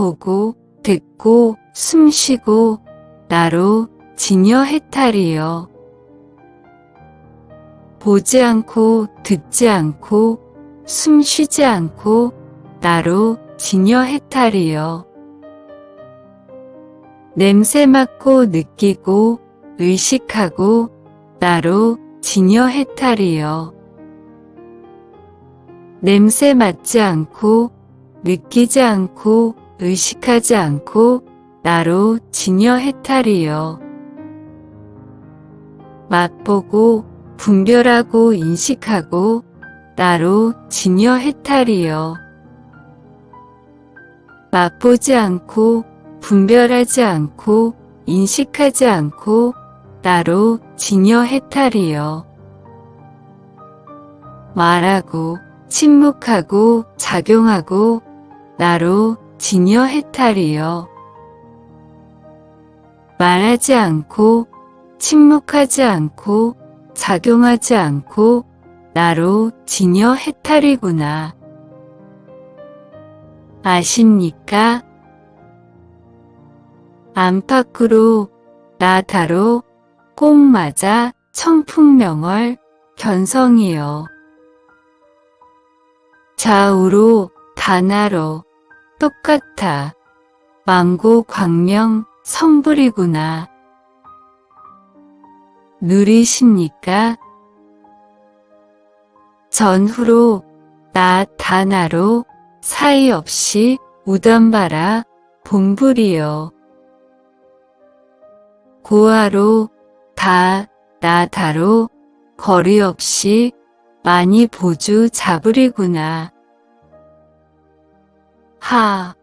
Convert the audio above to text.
보고 듣고 숨쉬고 나로 지녀 해탈이여. 보지 않고 듣지 않고 숨 쉬지 않고 나로 지녀 해탈이여. 냄새 맡고 느끼고 의식하고 나로 지녀 해탈이여. 냄새 맡지 않고 느끼지 않고 의식하지 않고 나로 지녀 해탈이여. 맛보고 분별하고 인식하고 나로 지녀 해탈이여. 맛보지 않고 분별하지 않고 인식하지 않고 나로 지녀 해탈이여. 말하고 침묵하고 작용하고 나로 지녀 해탈이여. 말하지 않고 침묵하지 않고 작용하지 않고 나로 지녀 해탈이구나. 아십니까? 안팎으로 나다로 꼭 맞아 청풍명월 견성이여. 좌우로 다나로 똑같아 망고 광명 성불이구나. 누리십니까? 전후로 나 다나로 사이 없이 우담바라 봉불이여. 고아로 다 나다로 거리 없이 많이 보주 잡으리구나. 하